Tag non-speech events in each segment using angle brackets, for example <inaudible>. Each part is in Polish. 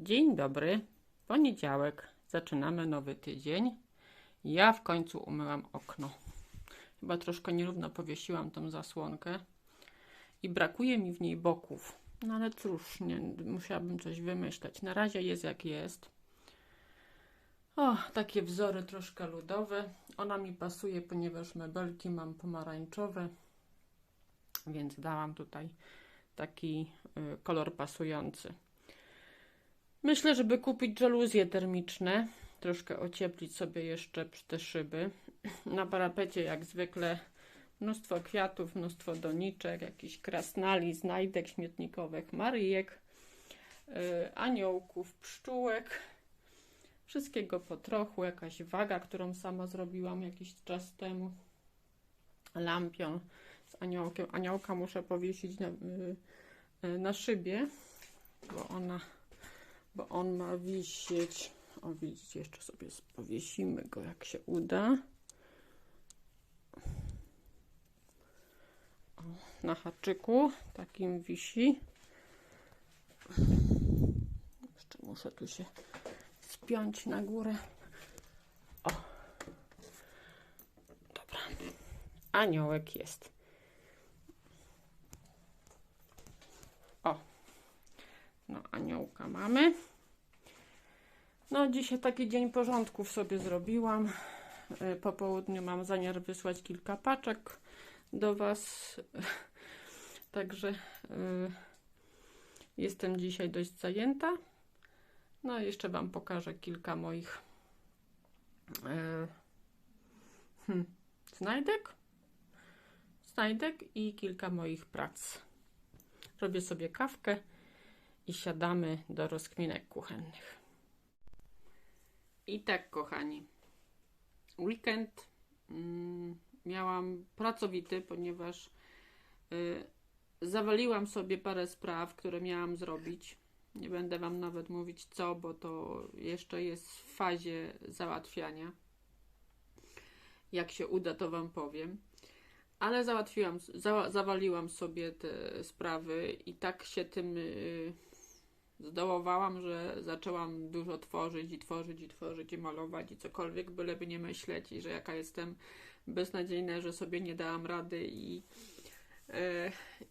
Dzień dobry, poniedziałek, zaczynamy nowy tydzień. Ja w końcu umyłam okno. Chyba troszkę nierówno powiesiłam tą zasłonkę i brakuje mi w niej boków. No ale cóż, nie, musiałabym coś wymyśleć. Na razie jest jak jest. O, takie wzory troszkę ludowe. Ona mi pasuje, ponieważ mebelki mam pomarańczowe, więc dałam tutaj taki y, kolor pasujący. Myślę, żeby kupić żaluzje termiczne, troszkę ocieplić sobie jeszcze te szyby. <clears throat> Na parapecie jak zwykle mnóstwo kwiatów, mnóstwo doniczek, jakichś krasnali, znajdek śmietnikowych, maryjek, yy, aniołków, pszczółek. Wszystkiego po trochu, jakaś waga, którą sama zrobiłam jakiś czas temu. Lampion z aniołkiem. Aniołka muszę powiesić na, yy, na szybie, bo ona bo on ma wisieć. O, widzicie, jeszcze sobie powiesimy go, jak się uda. O, na haczyku takim wisi. Jeszcze muszę tu się spiąć na górę. O. Dobra. Aniołek jest. O. No, aniołka mamy. No, dzisiaj taki dzień porządków sobie zrobiłam. Y, po południu mam zamiar wysłać kilka paczek do Was. <laughs> Także y, jestem dzisiaj dość zajęta. No, jeszcze Wam pokażę kilka moich y, hmm, znajdek. Znajdek i kilka moich prac. Robię sobie kawkę i siadamy do rozkminek kuchennych. I tak, kochani, weekend mm, miałam pracowity, ponieważ y, zawaliłam sobie parę spraw, które miałam zrobić. Nie będę Wam nawet mówić co, bo to jeszcze jest w fazie załatwiania. Jak się uda, to Wam powiem. Ale załatwiłam, za, zawaliłam sobie te sprawy i tak się tym. Y, zdołowałam, że zaczęłam dużo tworzyć i tworzyć i tworzyć i malować i cokolwiek, byleby nie myśleć i że jaka jestem beznadziejna, że sobie nie dałam rady i, yy,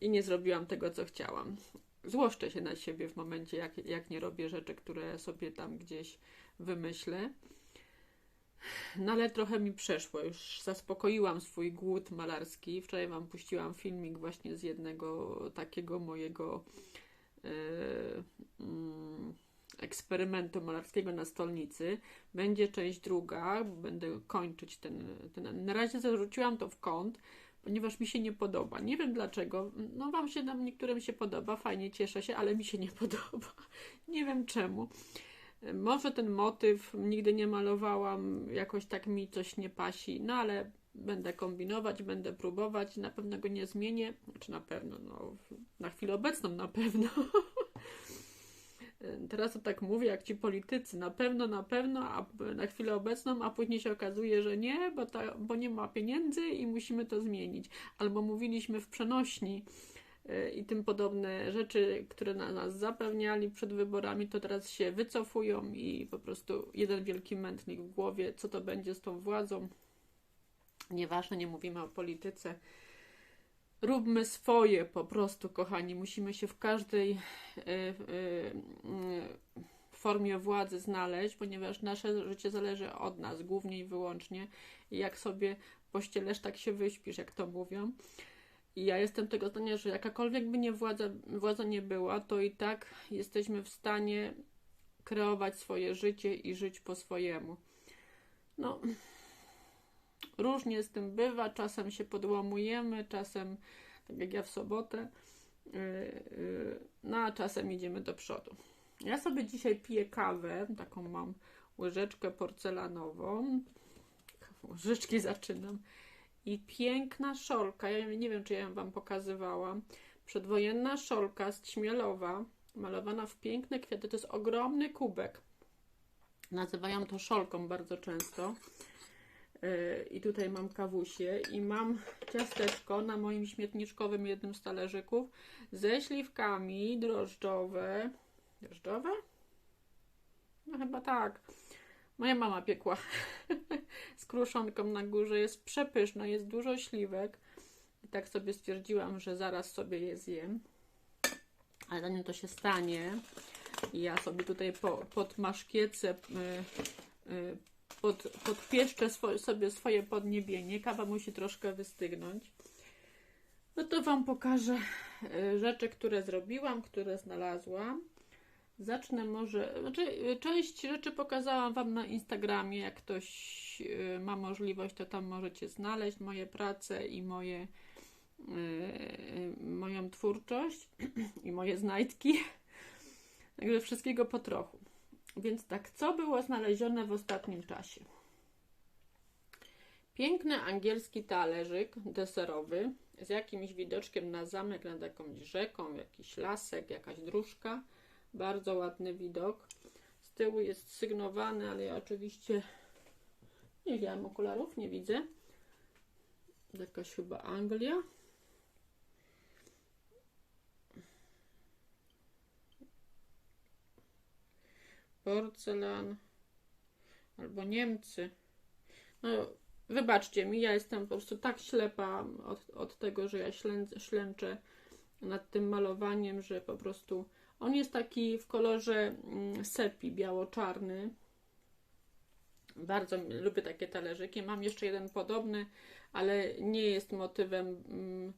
i nie zrobiłam tego, co chciałam. Złoszczę się na siebie w momencie, jak, jak nie robię rzeczy, które sobie tam gdzieś wymyślę. No ale trochę mi przeszło, już zaspokoiłam swój głód malarski. Wczoraj Wam puściłam filmik właśnie z jednego takiego mojego eksperymentu malarskiego na stolnicy. Będzie część druga, będę kończyć ten, ten. Na razie zarzuciłam to w kąt, ponieważ mi się nie podoba. Nie wiem dlaczego. No, Wam się nam niektórym się podoba, fajnie, cieszę się, ale mi się nie <laughs> podoba. Nie wiem czemu. Może ten motyw nigdy nie malowałam, jakoś tak mi coś nie pasi, no ale będę kombinować, będę próbować, na pewno go nie zmienię, znaczy na pewno, no, na chwilę obecną na pewno. <laughs> Teraz to tak mówię, jak ci politycy, na pewno, na pewno, a na chwilę obecną, a później się okazuje, że nie, bo, ta, bo nie ma pieniędzy i musimy to zmienić. Albo mówiliśmy w przenośni y, i tym podobne rzeczy, które na nas zapewniali przed wyborami, to teraz się wycofują i po prostu jeden wielki mętnik w głowie, co to będzie z tą władzą, Nieważne, nie mówimy o polityce. Róbmy swoje po prostu, kochani. Musimy się w każdej y, y, formie władzy znaleźć, ponieważ nasze życie zależy od nas, głównie i wyłącznie. Jak sobie pościelesz, tak się wyśpisz, jak to mówią. I ja jestem tego zdania, że jakakolwiek by nie władza, władza nie była, to i tak jesteśmy w stanie kreować swoje życie i żyć po swojemu. No, Różnie z tym bywa, czasem się podłamujemy, czasem, tak jak ja w sobotę, yy, yy, no a czasem idziemy do przodu. Ja sobie dzisiaj piję kawę, taką mam łyżeczkę porcelanową. <laughs> Łyżeczki zaczynam. I piękna szolka, ja nie wiem, czy ja ją Wam pokazywałam. Przedwojenna szolka z Ćmielowa, malowana w piękne kwiaty. To jest ogromny kubek. Nazywają to szolką bardzo często. E, I tutaj mam kawusie i mam ciasteczko na moim śmietniczkowym jednym z talerzyków ze śliwkami drożdżowe. Drożdżowe? No chyba tak. Moja mama piekła <laughs> z kruszonką na górze. Jest przepyszna, jest dużo śliwek. I tak sobie stwierdziłam, że zaraz sobie je zjem. Ale zanim to się stanie, ja sobie tutaj po, pod maszkiecę y, y, pod, podpieszczę swo, sobie swoje podniebienie. Kawa musi troszkę wystygnąć. No to Wam pokażę y, rzeczy, które zrobiłam, które znalazłam. Zacznę może, znaczy y, część rzeczy pokazałam Wam na Instagramie, jak ktoś y, ma możliwość, to tam możecie znaleźć moje prace i moje, moją twórczość <clears throat> i moje znajdki. Także wszystkiego po trochu. Więc tak, co było znalezione w ostatnim czasie? Piękny angielski talerzyk deserowy z jakimś widoczkiem na zamek nad jakąś rzeką, jakiś lasek, jakaś dróżka. Bardzo ładny widok. Z tyłu jest sygnowany, ale ja oczywiście nie wziąłem okularów, nie widzę. Jakaś chyba Anglia. Porcelan albo Niemcy. No, wybaczcie mi, ja jestem po prostu tak ślepa od, od tego, że ja ślę, ślęczę nad tym malowaniem, że po prostu on jest taki w kolorze mm, sepi, biało-czarny. Bardzo lubię takie talerzyki. Mam jeszcze jeden podobny, ale nie jest motywem mm,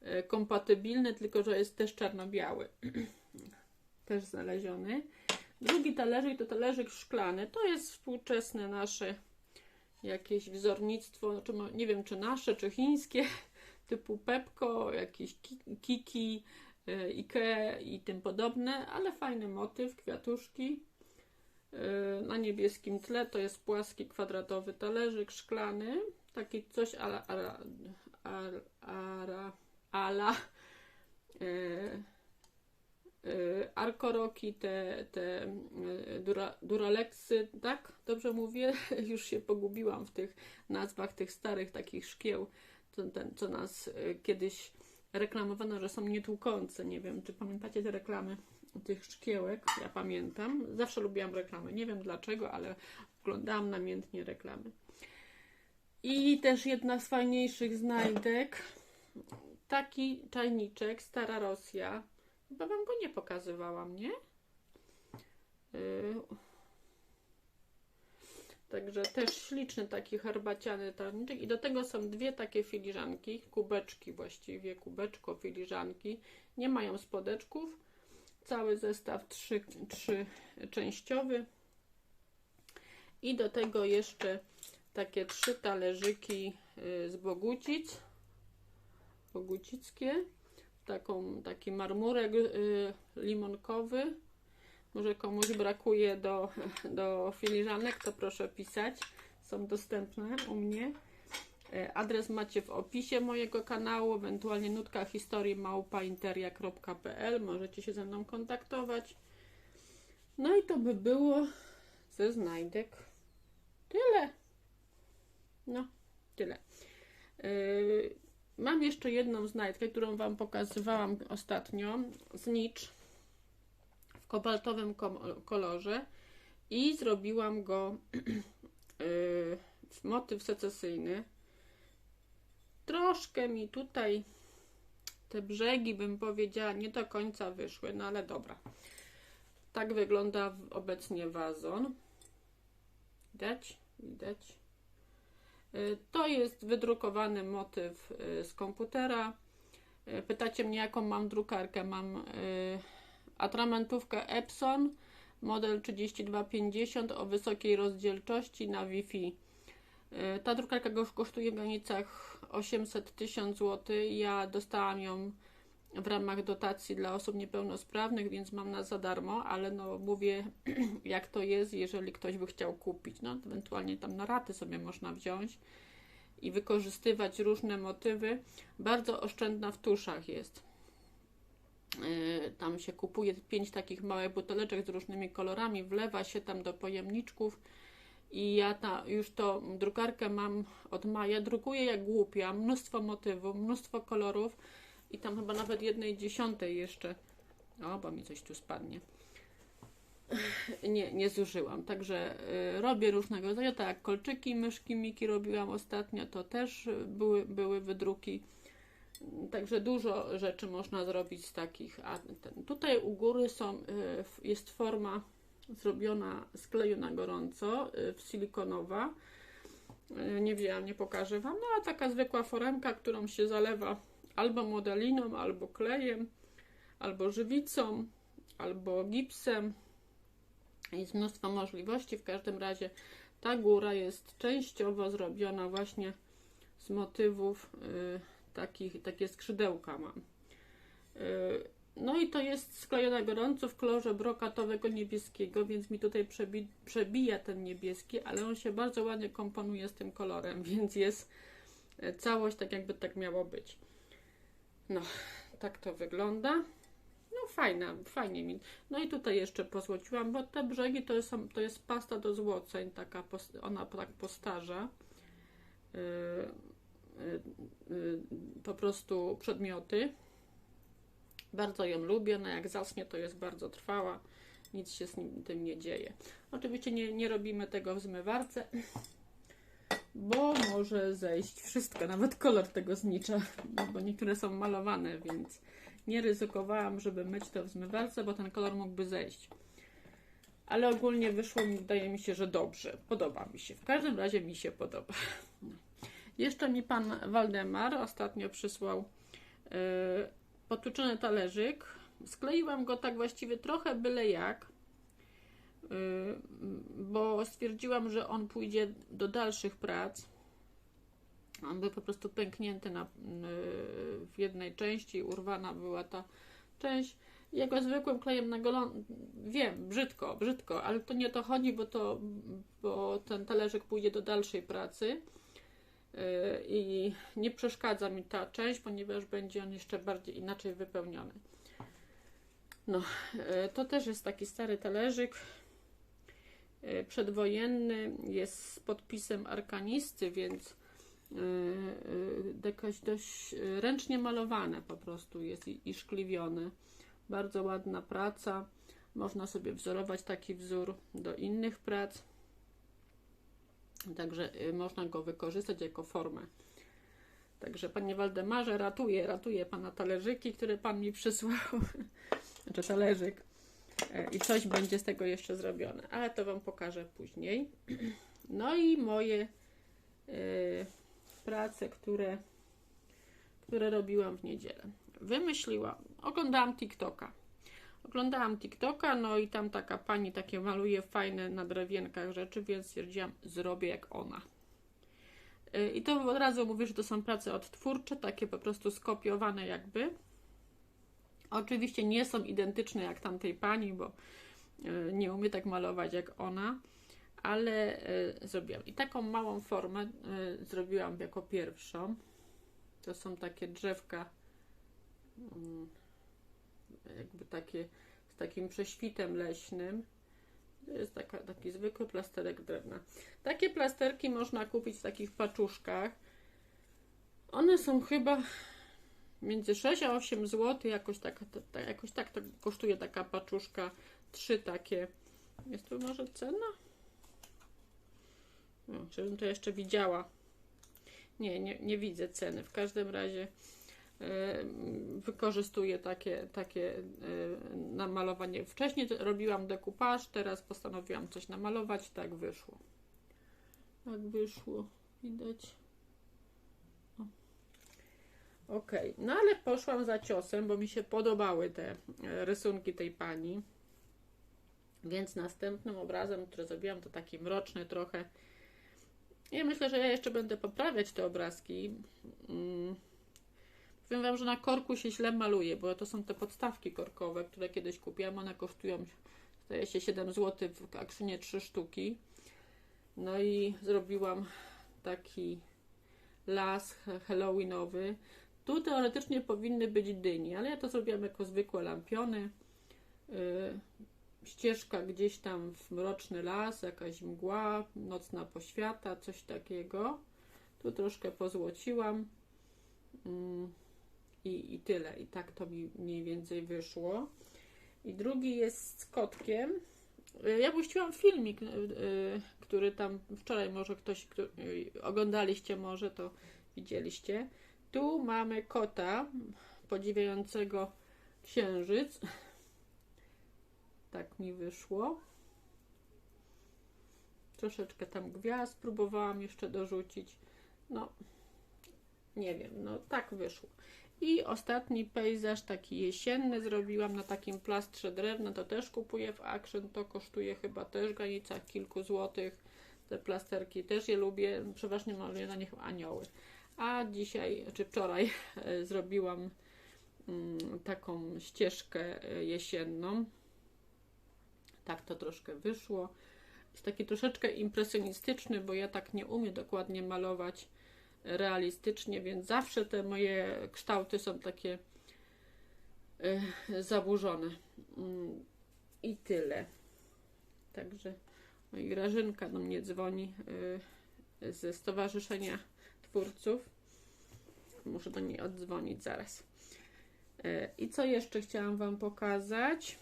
e, kompatybilny, tylko że jest też czarno-biały. <clears throat> też znaleziony. Drugi talerzyk to talerzyk szklany. To jest współczesne nasze jakieś wzornictwo, znaczy nie wiem czy nasze, czy chińskie, <laughs> typu Pepko, jakieś Kiki, e, Ikea i tym podobne, ale fajny motyw, kwiatuszki. E, na niebieskim tle to jest płaski, kwadratowy talerzyk szklany, taki coś ala, ala, ala, ala, ala e, Arkoroki, te, te y, dura, Duralexy, tak? Dobrze mówię? <laughs> Już się pogubiłam w tych nazwach tych starych takich szkieł, co, ten, co nas y, kiedyś reklamowano, że są nietłukące. Nie wiem, czy pamiętacie te reklamy tych szkiełek? Ja pamiętam. Zawsze lubiłam reklamy. Nie wiem dlaczego, ale oglądałam namiętnie reklamy. I też jedna z fajniejszych znajdek. Taki czajniczek, Stara Rosja Chyba wam go nie pokazywałam, nie? Yy. Także też śliczny taki herbaciany tarniczek i do tego są dwie takie filiżanki, kubeczki właściwie, kubeczko, filiżanki. Nie mają spodeczków. Cały zestaw trzy, trzy częściowy. I do tego jeszcze takie trzy talerzyki yy, z bogucic. Bogucickie taką, taki marmurek y, limonkowy. Może komuś brakuje do, do filiżanek, to proszę pisać. Są dostępne u mnie. Y, adres macie w opisie mojego kanału, ewentualnie nutka historii małpainteria.pl. Możecie się ze mną kontaktować. No i to by było ze znajdek. Tyle. No, tyle. Yy, Mam jeszcze jedną znajdkę, którą Wam pokazywałam ostatnio. Znicz w kobaltowym kolorze i zrobiłam go <clears throat> y, w motyw secesyjny. Troszkę mi tutaj te brzegi, bym powiedziała, nie do końca wyszły, no ale dobra. Tak wygląda obecnie wazon. Widać? Widać? Y, to jest wydrukowany motyw y, z komputera. Y, pytacie mnie, jaką mam drukarkę. Mam atramentówkę Epson model 3250 o wysokiej rozdzielczości na Wi-Fi. Ta drukarka kosztuje w granicach 800 tysiąc zł. Ja dostałam ją w ramach dotacji dla osób niepełnosprawnych, więc mam na za darmo, ale no mówię, <clears throat> jak to jest, jeżeli ktoś by chciał kupić. No, ewentualnie tam na raty sobie można wziąć i wykorzystywać różne motywy. Bardzo oszczędna w tuszach jest. Yy, tam się kupuje pięć takich małych buteleczek z różnymi kolorami, wlewa się tam do pojemniczków i ja ta, już to drukarkę mam od maja, drukuję jak głupia, mnóstwo motywów, mnóstwo kolorów i tam chyba nawet jednej dziesiątej jeszcze. O, bo mi coś tu spadnie. nie, nie zużyłam. Także y, robię różnego rodzaju, tak jak kolczyki, myszki Miki robiłam ostatnio, to też były, były wydruki. Także dużo rzeczy można zrobić z takich. A ten, tutaj u góry są, y, jest forma zrobiona z kleju na gorąco, y, silikonowa. Y, Nie wiem, nie pokażę Wam, no a taka zwykła foremka, którą się zalewa albo modeliną, albo klejem, albo żywicą, albo gipsem. Jest mnóstwo możliwości. W każdym razie ta góra jest częściowo zrobiona właśnie z motywów y, takich, takie skrzydełka mam. Y, no i to jest sklejone gorąco w kolorze brokatowego niebieskiego, więc mi tutaj przebi przebija ten niebieski, ale on się bardzo ładnie komponuje z tym kolorem, <laughs> więc jest e, całość tak jakby tak miało być. No, tak to wygląda. No fajna, fajnie mi. No i tutaj jeszcze pozłociłam, bo te brzegi to to jest pasta do złoceń, taka ona tak postarza. Yy, yy, yy, po prostu przedmioty. Bardzo ją lubię, no jak zacznie to jest bardzo trwała, nic się z nim, tym nie dzieje. Oczywiście nie, nie robimy tego w zmywarce, bo może zejść wszystko, nawet kolor tego znicza, bo niektóre są malowane, więc nie ryzykowałam, żeby myć to w zmywarce, bo ten kolor mógłby zejść. Ale ogólnie wyszło mi, wydaje mi się, że dobrze. Podoba mi się. W każdym razie mi się podoba. Jeszcze mi pan Waldemar ostatnio przysłał yy, talerzyk. Skleiłam go tak właściwie trochę byle jak, bo stwierdziłam, że on pójdzie do dalszych prac. On był po prostu pęknięty na, yy, w jednej części, urwana była ta część. Jego zwykłym klejem na golon, wiem, brzydko, brzydko, ale to nie to chodzi, bo, to, bo ten talerzyk pójdzie do dalszej pracy yy, i nie przeszkadza mi ta część, ponieważ będzie on jeszcze bardziej inaczej wypełniony. No, to też jest taki stary talerzyk przedwojenny, jest z podpisem arkanisty, więc yy, yy, jakoś dość ręcznie malowane po prostu jest i, szkliwione. Bardzo ładna praca. Można sobie wzorować taki wzór do innych prac. Także y, można go wykorzystać jako formę. Także panie Waldemarze, ratuję, ratuję pana talerzyki, które pan mi przysłał. <laughs> Znaczy talerzyk. E, I coś będzie z tego jeszcze zrobione, ale to wam pokażę później. <clears throat> No i moje y, prace, które, które robiłam w niedzielę. Wymyśliłam, oglądałam TikToka. Oglądałam TikToka, no i tam taka pani takie maluje fajne na drewienkach rzeczy, więc stwierdziłam, zrobię jak ona. Y, I to od razu mówię, że to są prace odtwórcze, takie po prostu skopiowane jakby. Oczywiście nie są identyczne jak tamtej pani, bo y, nie umie tak malować jak ona, ale y, zrobiłam. I taką małą formę y, zrobiłam jako pierwszą. To są takie drzewka, mm, jakby takie z takim prześwitem leśnym. To jest taka, taki zwykły plasterek drewna. Takie plasterki można kupić w takich paczuszkach. One są chyba między 6 a 8 zł. Jakoś tak, ta, jakoś tak to kosztuje taka paczuszka. Trzy takie. Jest tu może cena? No, żebym to jeszcze widziała. Nie, nie, nie widzę ceny. W każdym razie e, wykorzystuję takie, takie e, na malowanie. Wcześniej robiłam dekupaż, teraz postanowiłam coś namalować, tak wyszło. Tak wyszło, widać. Ok, no ale poszłam za ciosem, bo mi się podobały te e, rysunki tej pani. Więc następnym obrazem, który zrobiłam, to taki mroczny trochę. Ja myślę, że ja jeszcze będę poprawiać te obrazki. Mm. Powiem Wam, że na korku się źle maluje, bo to są te podstawki korkowe, które kiedyś kupiłam. One kosztują, zdaje się, 7 zł w akrzynie 3 sztuki. No i zrobiłam taki las halloweenowy. Tu teoretycznie powinny być dynie, ale ja to zrobiłam jako zwykłe lampiony. Yy, ścieżka gdzieś tam w mroczny las, jakaś mgła, nocna poświata, coś takiego. Tu troszkę pozłociłam. Mm i, i tyle. I tak to mi mniej więcej wyszło. I drugi jest z kotkiem. Y, Ja puściłam filmik, y, y, który tam wczoraj może ktoś kto- y, oglądaliście, może to widzieliście. Tu mamy kota podziwiającego księżyc. Tak mi wyszło. Troszeczkę tam gwiazd próbowałam jeszcze dorzucić. No, nie wiem, no tak wyszło. I ostatni pejzaż taki jesienny zrobiłam na takim plastrze drewna, to też kupuję w Action, to kosztuje chyba też w granicach kilku złotych. Te plasterki też je lubię, przeważnie maluję na nich anioły. A dzisiaj, czy wczoraj <laughs> e, zrobiłam mm, taką ścieżkę e, jesienną. Tak to troszkę wyszło. Jest taki troszeczkę impresjonistyczny, bo ja tak nie umiem dokładnie malować realistycznie, więc zawsze te moje kształty są takie e, zaburzone. Mm, I tyle. Także i Grażynka do mnie dzwoni e, ze Stowarzyszenia Twórców. Muszę do niej oddzwonić zaraz. E, I co jeszcze chciałam Wam pokazać?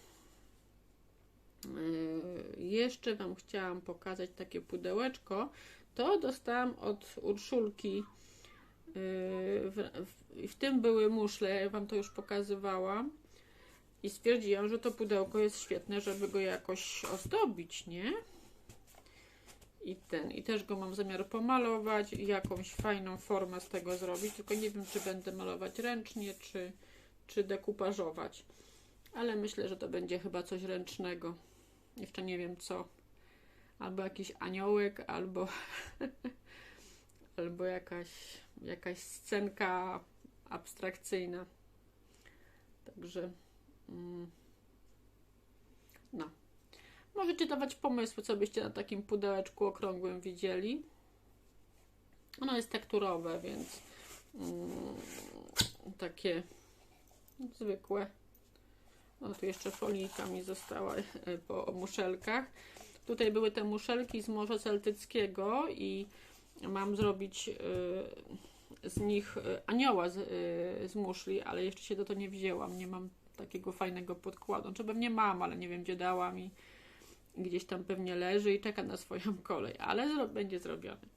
E, Jeszcze Wam chciałam pokazać takie pudełeczko. To dostałam od Urszulki. Yy, W, w, w tym były muszle, ja Wam to już pokazywałam. I stwierdziłam, że to pudełko jest świetne, żeby go jakoś ozdobić, nie? I ten, i też go mam zamiar pomalować i jakąś fajną formę z tego zrobić, tylko nie wiem, czy będę malować ręcznie, czy, czy dekupażować. Ale myślę, że to będzie chyba coś ręcznego. Jeszcze nie wiem co. Albo jakiś aniołek, albo, <laughs> albo jakaś, jakaś scenka abstrakcyjna. Także mm, no. Możecie dawać pomysły, co byście na takim pudełeczku okrągłym widzieli. Ono jest tekturowe, więc mm, takie zwykłe. No tu jeszcze folijka mi została e, po muszelkach. Tutaj były te muszelki z Morza Celtyckiego i mam zrobić y, z nich y, anioła z, z muszli, ale jeszcze się do to nie wzięłam. Nie mam takiego fajnego podkładu. Znaczy pewnie mam, ale nie wiem gdzie dałam i gdzieś tam pewnie leży i czeka na swoją kolej, ale będzie zrobiony.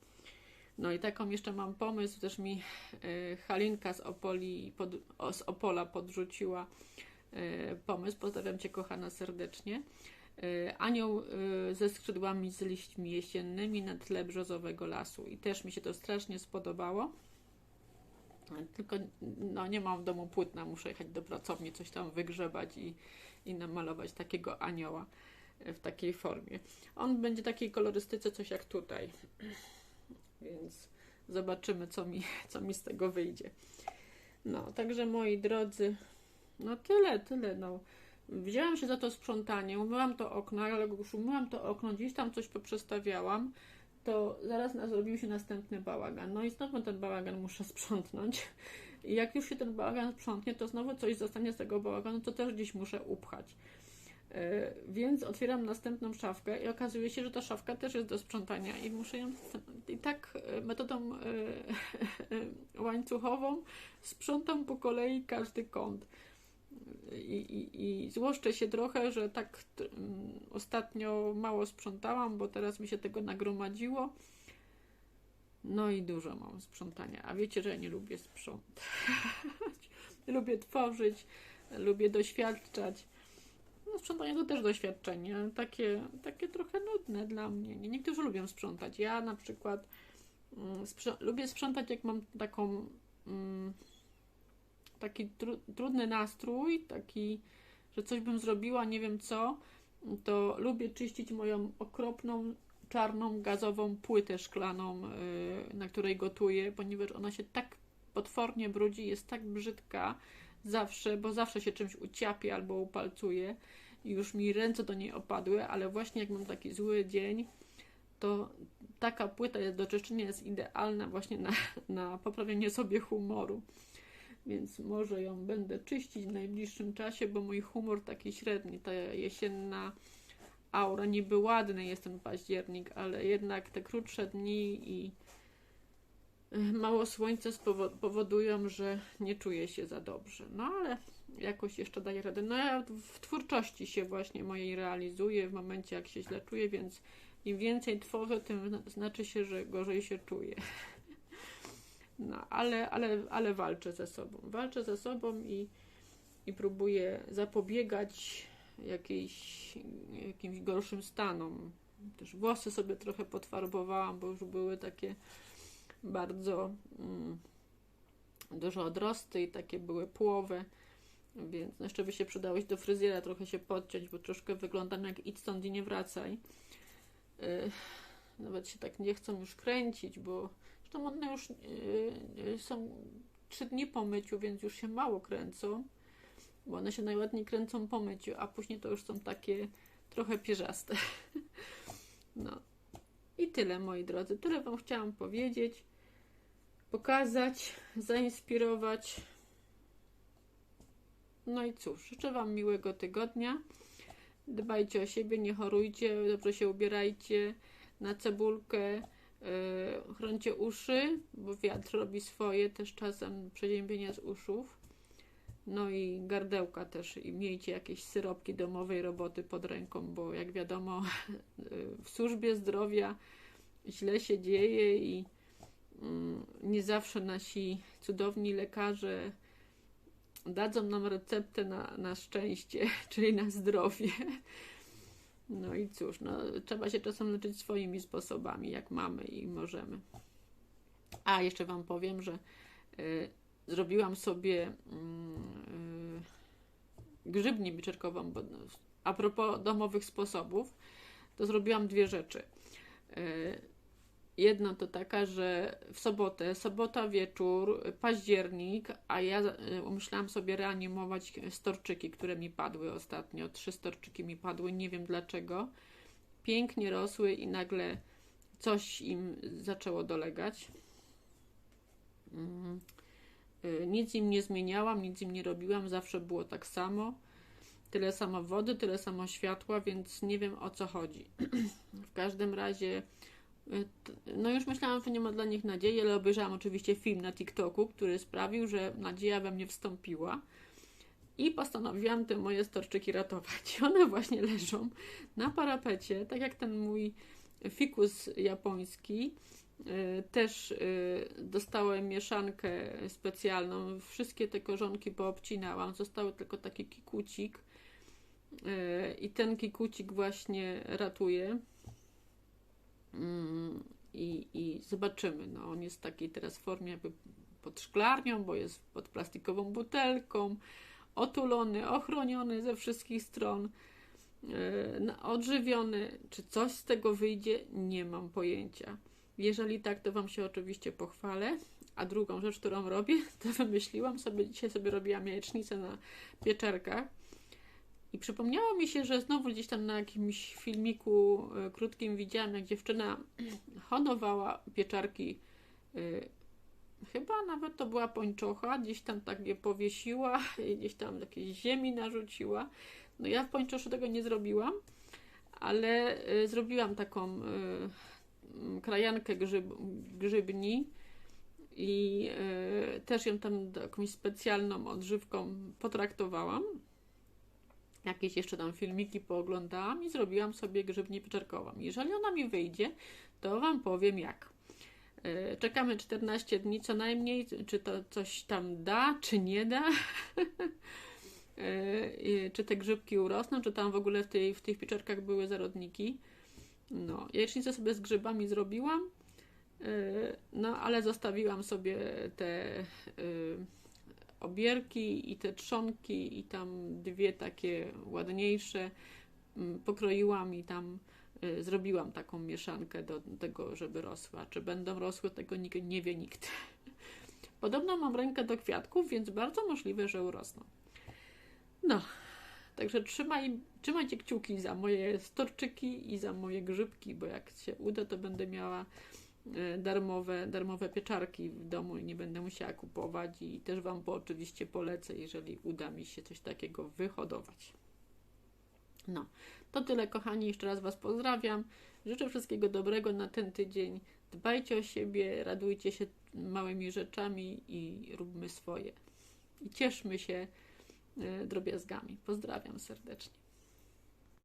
No i taką jeszcze mam pomysł, też mi y, Halinka z, Opoli, pod, z Opola podrzuciła y, pomysł. Pozdrawiam Cię kochana serdecznie. Y, Anioł ze skrzydłami z liśćmi jesiennymi na tle brzozowego lasu. I też mi się to strasznie spodobało. Tylko no, nie mam w domu płótna, muszę jechać do pracowni, coś tam wygrzebać i, i namalować takiego anioła w takiej formie. On będzie takiej kolorystyce, coś jak tutaj. Więc zobaczymy, co mi, co mi z tego wyjdzie. No, także moi drodzy, no tyle, tyle, no. Wzięłam się za to sprzątanie, umyłam to okno, ale już umyłam to okno, gdzieś tam coś poprzestawiałam, to zaraz zrobił się następny bałagan. No i znowu ten bałagan muszę sprzątnąć. I jak już się ten bałagan sprzątnie, to znowu coś zostanie z tego bałaganu, to też gdzieś muszę upchać. E, Więc otwieram następną szafkę i okazuje się, że ta szafka też jest do sprzątania i muszę ją i tak e, metodą e, <laughs> łańcuchową sprzątam po kolei każdy kąt. I, i, I złoszczę się trochę, że tak mm, ostatnio mało sprzątałam, bo teraz mi się tego nagromadziło. No i dużo mam sprzątania. A wiecie, że ja nie lubię sprzątać. <laughs> lubię tworzyć, lubię doświadczać. No, sprzątanie to też doświadczenie, takie, takie trochę nudne dla mnie. Nie- Niektórzy lubią sprzątać. Ja na przykład mm, lubię sprzątać, jak mam taką mm, taki tru- trudny nastrój, taki, że coś bym zrobiła, nie wiem co, to lubię czyścić moją okropną, czarną, gazową płytę szklaną, yy, na której gotuję, ponieważ ona się tak potwornie brudzi, jest tak brzydka zawsze, bo zawsze się czymś uciapie albo upalcuje i już mi ręce do niej opadły, ale właśnie jak mam taki zły dzień, to taka płyta do czyszczenia jest idealna właśnie na, <laughs> na poprawienie sobie humoru. Więc może ją będę czyścić w najbliższym czasie, bo mój humor taki średni, ta jesienna aura, niby ładny jest ten październik, ale jednak te krótsze dni i y, mało słońca spowo- powodują, że nie czuję się za dobrze. No ale jakoś jeszcze daję radę. No ja w twórczości się właśnie mojej realizuję w momencie, jak się źle czuję, więc im więcej tworzę, tym znaczy się, że gorzej się czuję. <laughs> No, ale, ale, ale walczę ze sobą. Walczę ze sobą i, i próbuję zapobiegać jakiejś, jakimś gorszym stanom. Też włosy sobie trochę potwarbowałam, bo już były takie bardzo mm, dużo odrosty i takie były płowe. Więc no jeszcze by się przydało iść do fryzjera, trochę się podciąć, bo troszkę wyglądam jak idź stąd i nie wracaj. Yy, nawet się tak nie chcą już kręcić, bo zresztą one już yy, są trzy dni po myciu, więc już się mało kręcą, bo one się najładniej kręcą po myciu, a później to już są takie trochę pierzaste. <laughs> No. I tyle, moi drodzy. Tyle Wam chciałam powiedzieć, pokazać, zainspirować. No i cóż, życzę Wam miłego tygodnia. Dbajcie o siebie, nie chorujcie, dobrze się ubierajcie na cebulkę, yy, chroncie uszy, bo wiatr robi swoje, też czasem przeziębienie z uszów. No i gardełka też i miejcie jakieś syropki domowej roboty pod ręką, bo jak wiadomo <laughs> w służbie zdrowia źle się dzieje i mm, nie zawsze nasi cudowni lekarze dadzą nam receptę na, na szczęście, <laughs> czyli na zdrowie. No i cóż, no, trzeba się czasem leczyć swoimi sposobami, jak mamy i możemy. A jeszcze Wam powiem, że y, zrobiłam sobie y, grzybnię byczerkową, bo a propos domowych sposobów, to zrobiłam dwie rzeczy. Y, Jedna to taka, że w sobotę, sobota wieczór, październik, a ja umyślałam sobie reanimować storczyki, które mi padły ostatnio. Trzy storczyki mi padły, nie wiem dlaczego. Pięknie rosły i nagle coś im zaczęło dolegać. Mm. Nic im nie zmieniałam, nic im nie robiłam, zawsze było tak samo. Tyle samo wody, tyle samo światła, więc nie wiem o co chodzi. <clears throat> w każdym razie no już myślałam, że nie ma dla nich nadziei, ale obejrzałam oczywiście film na TikToku, który sprawił, że nadzieja we mnie wstąpiła. I postanowiłam te moje storczyki ratować. <laughs> One właśnie leżą na parapecie, tak jak ten mój fikus japoński. Y, też y, dostałem mieszankę specjalną. Wszystkie te korzonki poobcinałam. Zostały tylko taki kikucik. I ten kikucik właśnie ratuje. I, i zobaczymy. No, on jest w takiej teraz formie jakby pod szklarnią, bo jest pod plastikową butelką, otulony, ochroniony ze wszystkich stron, yy, odżywiony. Czy coś z tego wyjdzie? Nie mam pojęcia. Jeżeli tak, to Wam się oczywiście pochwalę. A drugą rzecz, którą robię, <laughs> to wymyśliłam sobie, dzisiaj sobie robiłam jajecznicę na pieczarkach i przypomniało mi się, że znowu gdzieś tam na jakimś filmiku y, krótkim widziałam, jak dziewczyna <clears throat> hodowała pieczarki. Y, chyba nawet to była pończocha, gdzieś tam tak je powiesiła, <laughs> gdzieś tam jakiejś ziemi narzuciła. No ja w pończoszu tego nie zrobiłam, ale y, zrobiłam taką krajankę grzyb, grzybni i też ją tam jakąś specjalną odżywką potraktowałam jakieś jeszcze tam filmiki pooglądałam i zrobiłam sobie grzybnię pieczarkową. Jeżeli ona mi wyjdzie, to Wam powiem jak. E, czekamy 14 dni co najmniej, czy to coś tam da, czy nie da. <laughs> E, czy te grzybki urosną, czy tam w ogóle w, tej, w tych pieczarkach były zarodniki. No, jajecznicę sobie z grzybami zrobiłam, e, no ale zostawiłam sobie te obierki i te trzonki i tam dwie takie ładniejsze mm, pokroiłam i tam y, zrobiłam taką mieszankę do tego, żeby rosła. Czy będą rosły, tego nie, nie wie nikt. <laughs> Podobno mam rękę do kwiatków, więc bardzo możliwe, że urosną. No, także trzymaj, trzymajcie kciuki za moje storczyki i za moje grzybki, bo jak się uda, to będę miała darmowe, darmowe pieczarki w domu i nie będę musiała kupować i też Wam po, oczywiście polecę, jeżeli uda mi się coś takiego wyhodować. No, to tyle kochani, jeszcze raz Was pozdrawiam. Życzę wszystkiego dobrego na ten tydzień. Dbajcie o siebie, radujcie się małymi rzeczami i róbmy swoje. I cieszmy się y, drobiazgami. Pozdrawiam serdecznie.